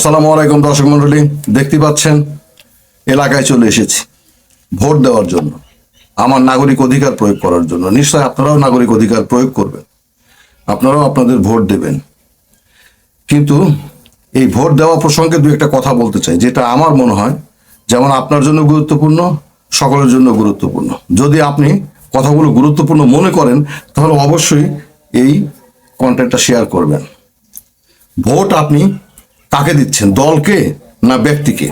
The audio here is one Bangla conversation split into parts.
আসসালামু আলাইকুম, দর্শক মন্ডলী। দেখতে পাচ্ছেন, এলাকায় চলে এসেছি ভোট দেওয়ার জন্য, আমার নাগরিক অধিকার প্রয়োগ করার জন্য। নিশ্চয় আপনারাও নাগরিক অধিকার প্রয়োগ করবেন, আপনারাও আপনাদের ভোট দেবেন। কিন্তু এই ভোট দেওয়া প্রসঙ্গে দু একটা কথা বলতে চাই, যেটা আমার মনে হয় যেমন আপনার জন্য গুরুত্বপূর্ণ, সকলের জন্য গুরুত্বপূর্ণ। যদি আপনি কথাগুলো গুরুত্বপূর্ণ মনে করেন, তাহলে অবশ্যই এই কন্টেন্টটা শেয়ার করবেন। ভোট আপনি কাকে দিচ্ছেন? দলকে না ব্যক্তিকে?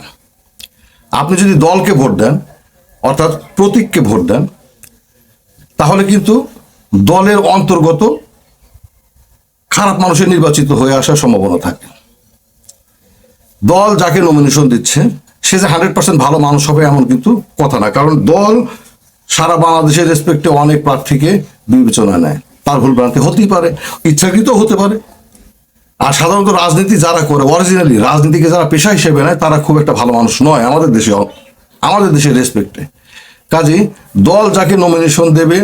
আপনি যদি দলকে ভোট দেন, অর্থাৎ প্রতীককে ভোট দেন, তাহলে কিন্তু দলের অন্তর্গত খারাপ মানুষের নির্বাচিত হয়ে আসার সম্ভাবনা থাকে। দল যাকে নমিনেশন দিচ্ছে, সে যে হান্ড্রেড পার্সেন্ট ভালো মানুষ হবে এমন কিন্তু কথা না। কারণ দল সারা বাংলাদেশের রেসপেক্টে অনেক প্রার্থীকে বিবেচনা নেয়। তার ভুল ভ্রান্তি হতেই পারে ইচ্ছাকৃত হতে পারে। আর সাধারণত রাজনীতি যারা করে অরিজিনালি রাজনীতিকে যারা পেশা হিসেবে নেয়, তারা খুব একটা ভালো মানুষ নয় আমাদের দেশে, আমাদের দেশের রেসপেক্টে কাজেই দল যাকে নমিনেশন দেবে,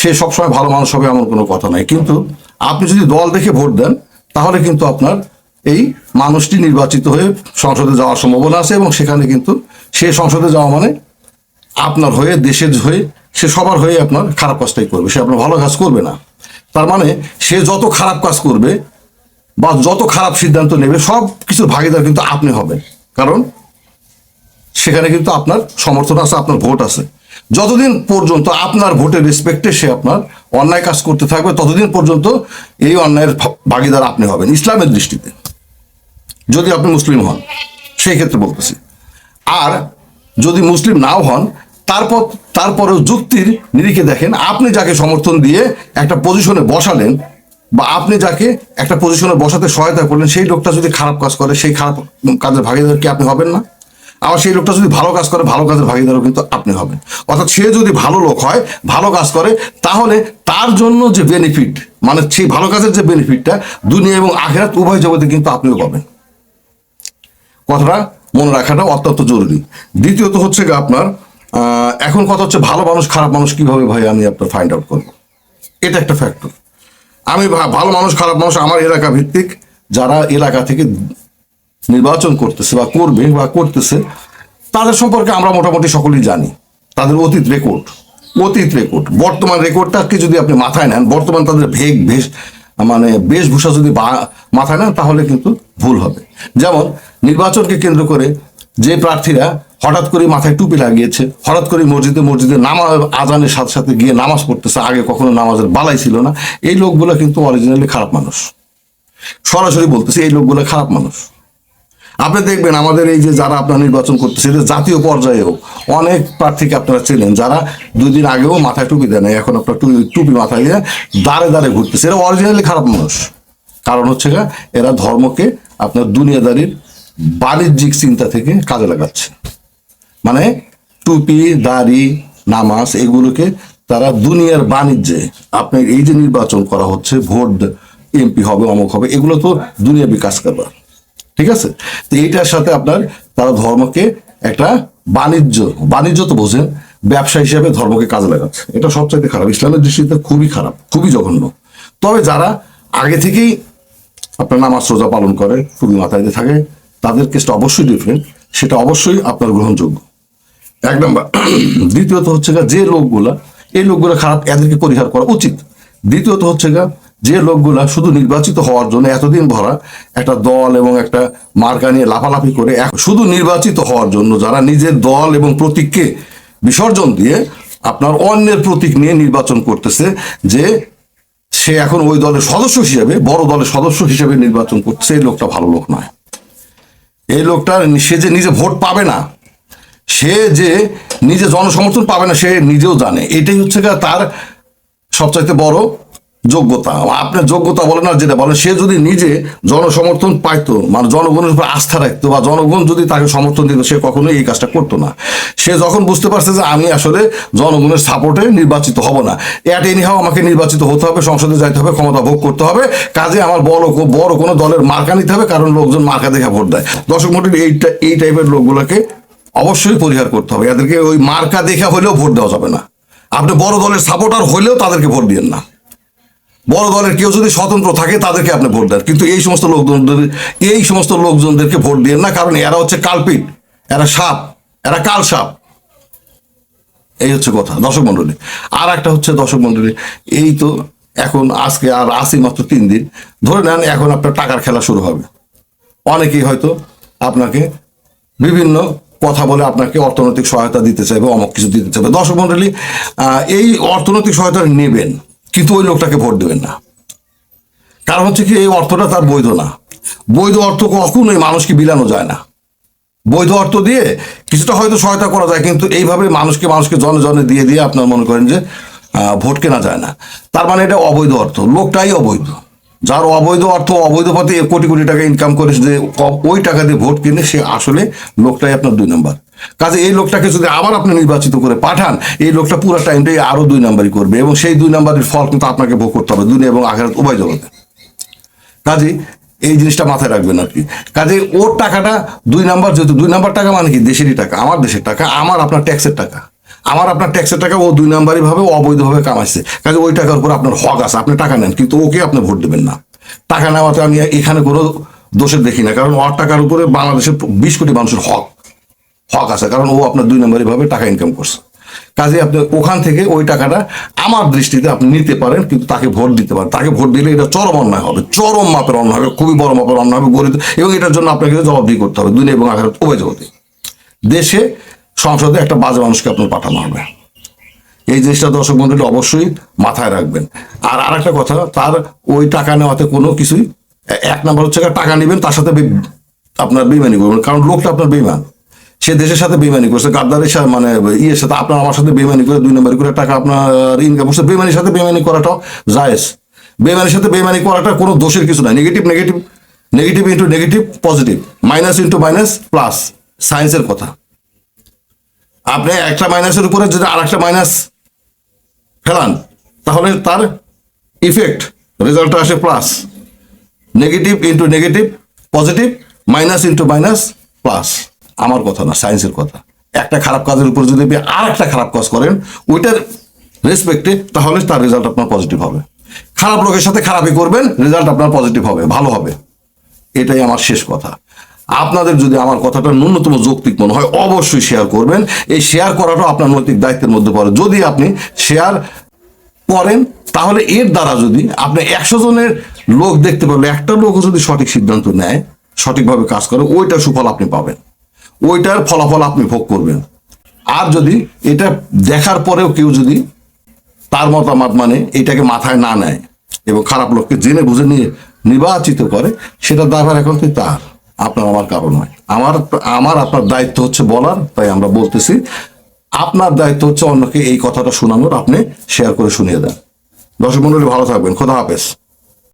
সে সবসময় ভালো মানুষ হবে এমন কোনো কথা নাই কিন্তু আপনি যদি দল দেখে ভোট দেন, তাহলে কিন্তু আপনার এই মানুষটি নির্বাচিত হয়ে সংসদে যাওয়ার সম্ভাবনা আছে এবং সেখানে কিন্তু সে সংসদে যাওয়া মানে আপনার হয়ে, দেশের হয়ে, সে সবার হয়ে আপনার খারাপ কাজটাই করবে। সে আপনার ভালো কাজ করবে না। তার মানে সে যত খারাপ কাজ করবে বা যত খারাপ সিদ্ধান্ত নেবে, সব কিছুর ভাগিদার কিন্তু আপনি হবেন। কারণ সেখানে কিন্তু আপনার সমর্থন আছে, আপনার ভোট আছে। যতদিন পর্যন্ত আপনার ভোটের রেসপেক্টে সে আপনার অন্যায় কাজ করতে থাকবে, ততদিন পর্যন্ত এই অন্যায়ের ভাগিদার আপনি হবেন ইসলামের দৃষ্টিতে। যদি আপনি মুসলিম হন, সেই ক্ষেত্রে বলতেছি। আর যদি মুসলিম নাও হন, তারপর, তারপরেও যুক্তির নিরিখে দেখেন, আপনি যাকে সমর্থন দিয়ে একটা পজিশনে বসালেন বা আপনি যাকে একটা পজিশনে বসাতে সহায়তা করলেন, সেই লোকটা যদি খারাপ কাজ করে, সেই খারাপ কাজের ভাগিদার কি আপনি হবেন না? আবার সেই লোকটা যদি ভালো কাজ করে, ভালো কাজের ভাগিদারও কিন্তু আপনি হবেন। অর্থাৎ সে যদি ভালো লোক হয়, ভালো কাজ করে, তাহলে তার জন্য যে বেনিফিট মানে সেই ভালো কাজের যে বেনিফিটটা দুনিয়া এবং আখেরাত উভয় জগতে কিন্তু আপনিও পাবেন। কথাটা মনে রাখাটা অত্যন্ত জরুরি। দ্বিতীয়ত হচ্ছে আপনার এখন কথা হচ্ছে ভালো মানুষ, খারাপ মানুষ কীভাবে ভাই? আমি আপনার ফাইন্ড আউট করব। এটা একটা ফ্যাক্টর আমি ভালো মানুষ, খারাপ মানুষ আমার এলাকা ভিত্তিক যারা এলাকা থেকে নির্বাচন করতেছে বা করবে বা করতেছে, তাদের সম্পর্কে আমরা মোটামুটি সকলেই জানি। তাদের অতীত রেকর্ড অতীত রেকর্ড বর্তমান রেকর্ডটাকে যদি আপনি মাথায় নেন, বর্তমান তাদের ভেগ, ভেষ মানে বেশভূষা যদি মাথায় নেন, তাহলে কিন্তু ভুল হবে। যেমন নির্বাচনকে কেন্দ্র করে যে প্রার্থীরা হঠাৎ করে মাথায় টুপি লাগিয়েছে, হঠাৎ করে মসজিদে মসজিদে নামাজ আজানের সাথে সাথে গিয়ে নামাজ পড়তেছে, আগে কখনো নামাজের বালাই ছিল না। এই লোকগুলো কিন্তু অরিজিনালি খারাপ মানুষ। সরাসরি বলতেছে, এই লোকগুলো খারাপ মানুষ। আপনি দেখবেন আমাদের এই যে যারা আপনার নির্বাচন করতেছে, এটা জাতীয় পর্যায়েও অনেক প্রার্থীকে আপনারা চেনেন যারা দুই দিন আগেও মাথায় টুপি দেয় না এখন আপনার টুপি টুপি মাথায় দিয়ে দাঁড়ে দাঁড়ে ঘুরতেছে। এরা অরিজিনালি খারাপ মানুষ। কারণ হচ্ছে এরা ধর্মকে আপনার দুনিয়াদারির বাণিজ্যিক চিন্তা থেকে কাজে লাগাচ্ছে। মানে টুপি, দাড়ি, নামাজ এগুলোকে তারা দুনিয়ার বাণিজ্যে আপনার এই যে নির্বাচন করা হচ্ছে, ভোট এমপি হবে, অমুক হবে, এগুলো তো দুনিয়া বিকাশ করবার। ঠিক আছে? তো এইটার সাথে আপনার তারা ধর্মকে একটা বাণিজ্য বাণিজ্য তো বোঝেন, ব্যবসা হিসেবে ধর্মকে কাজে লাগাচ্ছে। এটা সবচাইতে খারাপ। ইসলামের দৃষ্টিতে খুবই খারাপ, খুবই জঘন্য। তবে যারা আগে থেকেই আপনার নামাজ রোজা পালন করে টুপি মাথায় থাকে তাদের কেসটা অবশ্যই ডিফারেন্ট সেটা অবশ্যই আপনার গ্রহণযোগ্য। এক নম্বর। দ্বিতীয়ত হচ্ছে গা যে লোকগুলা, এই লোকগুলো খারাপ, এদেরকে পরিহার করা উচিত। দ্বিতীয়ত হচ্ছে গা যে লোকগুলা শুধু নির্বাচিত হওয়ার জন্য এতদিন ভরা একটা দল এবং একটা মার্কা নিয়ে লাফালাফি করে শুধু নির্বাচিত হওয়ার জন্য যারা নিজের দল এবং প্রতীককে বিসর্জন দিয়ে আপনার অন্যের প্রতীক নিয়ে নির্বাচন করতেছে, যে সে এখন ওই দলের সদস্য হিসেবে, বড় দলের সদস্য হিসেবে নির্বাচন করছে এই লোকটা ভালো লোক নয়। এই লোকটা সে যে নিজে ভোট পাবে না সে যে নিজে জনসমর্থন পাবে না, সে নিজেও জানে। এটাই হচ্ছে তার সবচাইতে বড় যোগ্যতা। আপনার যোগ্যতা বলেন না, যেটা বলেন সে যদি নিজে জনসমর্থন পাইতো মানে জনগণের উপর আস্থা রাখতো, বা জনগণ যদি তাকে সমর্থন দিত, সে কখনোই এই কাজটা করতো না। সে যখন বুঝতে পারছে যে আমি আসলে জনগণের সাপোর্টে নির্বাচিত হব না এট এনি হাও আমাকে নির্বাচিত হতে হবে, সংসদে যাইতে হবে, ক্ষমতা ভোগ করতে হবে, কাজে আমার বড় বড় কোনো দলের মার্কা নিতে হবে, কারণ লোকজন মার্কা দেখে ভোট দেয়। দর্শক মন্ডলী এই টা- এই টাইপের লোকগুলোকে অবশ্যই পরিহার করতে হবে। এদেরকে ওই মার্কা দেখা হলেও ভোট দেওয়া যাবে না। আপনি বড় দলের সাপোর্টার হলেও তাদেরকে ভোট দিয়েন না। বড় দলের কেউ যদি স্বতন্ত্র থাকে, তাদেরকে আপনি ভোট দেন। কিন্তু এই সমস্ত লোকজনদের, এই সমস্ত লোকজনদেরকে ভোট দিন না। কারণ এরা হচ্ছে কালপিট, এরা সাপ, এরা কাল সাপ। এই হচ্ছে কথা। দর্শক মন্ডলী আর একটা হচ্ছে দর্শক মন্ডলী এই তো এখন আজকে আর আসি মাত্র তিন দিন। ধরে নেন এখন আপনার টাকার খেলা শুরু হবে। অনেকেই হয়তো আপনাকে বিভিন্ন কথা বলে আপনাকে অর্থনৈতিক সহায়তা দিতে চাইবে, অমুক কিছু দিতে চাইবে। দর্শক মন্ডলী এই অর্থনৈতিক সহায়তা নেবেন, কিন্তু ওই লোকটাকে ভোট দেবেন না। কারণ হচ্ছে কি, এই অর্থটা তার বৈধ না। বৈধ অর্থ কখনোই মানুষকে বিলানো যায় না। বৈধ অর্থ দিয়ে কিছুটা হয়তো সহায়তা করা যায়, কিন্তু এইভাবে মানুষকে মানুষকে জনে জনে দিয়ে দিয়ে আপনার মনে করেন যে ভোট কেনা যায় না। তার মানে এটা অবৈধ অর্থ। লোকটাই অবৈধ। যার অবৈধ অর্থ, অবৈধ পথে কোটি কোটি টাকা ইনকাম করে যে ওই টাকা দিয়ে ভোট কিনে সে আসলে লোকটাই আপনার দুই নম্বর কাজে এই লোকটাকে যদি আবার আপনি নির্বাচিত করে পাঠান, এই লোকটা পুরো টাইমটাই আরও দুই নাম্বারই করবে এবং সেই দুই নাম্বারের ফল কিন্তু আপনাকে ভোগ করতে হবে, দুনিয়া এবং আখেরাত, উভয় জগতে। কাজে এই জিনিসটা মাথায় রাখবেন আর কি কাজে ওর টাকাটা দুই নাম্বার যেহেতু দুই নাম্বার টাকা মানে কি? দেশেরই টাকা, আমার দেশের টাকা, আমার আপনার ট্যাক্সের টাকা। আমার আপনার ট্যাক্সের টাকা ও দুই নাম্বারই ভাবে অবৈধভাবে কামাইছে। কাজে ওই টাকার উপর আপনার হক আছে, আপনি টাকা নেন, কিন্তু ওকে আপনি ভোট দেবেন না। টাকা নেওয়াতে আমি এখানে কোনো দোষের দেখি না, কারণ ওর টাকার উপরে বাংলাদেশের বিশ কোটি মানুষের হক হক আছে, কারণ ও আপনার দুই নম্বরই ভাবে টাকা ইনকাম করছে। কাজে আপনি ওখান থেকে ওই টাকাটা আমার দৃষ্টিতে আপনি নিতে পারেন, কিন্তু তাকে ভোট দিতে পারেন। তাকে ভোট দিলে এটা চরম অন্যায় হবে, চরম মাপের অন্যায় হবে, খুবই বড় মাপের অন্যায় হবে, গরিব, এবং এটার জন্য আপনাকে জবাবদিহি করতে হবে, দুনিয়া এবং আখেরাত উভয় জগতে। দেশে সংসদে একটা বাজে মানুষকে আপনার পাঠানো হবে। এই জিনিসটা দর্শক বন্ধুরা অবশ্যই মাথায় রাখবেন। আর আর একটা কথা, তার ওই টাকা নেওয়াতে কোনো কিছুই, এক নাম্বার হচ্ছে টাকা নেবেন, তার সাথে আপনার বেমানি করবেন, কারণ লোকটা আপনার বেমান সে দেশের সাথে বেমানি করছে, গাদ্দারের সাথে মানে ইয়ের সাথে, আপনার আমার সাথে বেমানি করে, দুই নম্বর করে টাকা আপনার ইনকাম করছে। বেমানির সাথে বেমানি করাটাও জায়েজ। বেমানির সাথে বেইমানি করাটা কোনো দোষের কিছু নাই। Negative negative negative into negative positive minus into minus plus সায়েন্সের কথা। আপনি একটা মাইনাসের উপরে যদি আর একটা মাইনাস ফেলান, তাহলে তার ইফেক্ট রেজাল্টটা আসে plus negative into negative positive minus into minus plus আমার কথা না সায়েন্সের কথা। একটা খারাপ কাজের উপর যদি আপনি আর একটা খারাপ কাজ করেন, ওইটার রেসপেক্টে তাহলে তার রেজাল্ট আপনার পজিটিভ হবে। খারাপ লোকের সাথে খারাপই করবেন রেজাল্ট আপনার পজিটিভ হবে, ভালো হবে। এটাই আমার শেষ কথা। আপনাদের যদি আমার কথাটা ন্যূনতম যৌক্তিক মনে হয়, অবশ্যই শেয়ার করবেন। এই শেয়ার করাটা আপনার নৈতিক দায়িত্বের মধ্যে পড়ে। যদি আপনি শেয়ার করেন, তাহলে এর দ্বারা যদি আপনি একশো জনের লোক দেখতে পারলে একটা লোকও যদি সঠিক সিদ্ধান্ত নেয়, সঠিকভাবে কাজ করে, ওইটার সুফল আপনি পাবেন। ওইটার ফলাফল আপনি ভোগ করবেন। আর যদি এটা দেখার পরেও কেউ যদি তার মতামত মানে এটাকে মাথায় না নেয় এবং খারাপ লোককে জেনে বুঝে নিয়ে নির্বাচিত করে সেটা দায়ভার এখন তার? আপনার আমার কারণ নয়। আমার আমার আপনার দায়িত্ব হচ্ছে বলার, তাই আমরা বলতেছি, আপনার দায়িত্ব হচ্ছে অন্যকে এই কথাটা শোনানোর, আপনি শেয়ার করে শুনিয়ে দেন। দর্শক মন্ডলী ভালো থাকবেন। খোদা হাফেজ।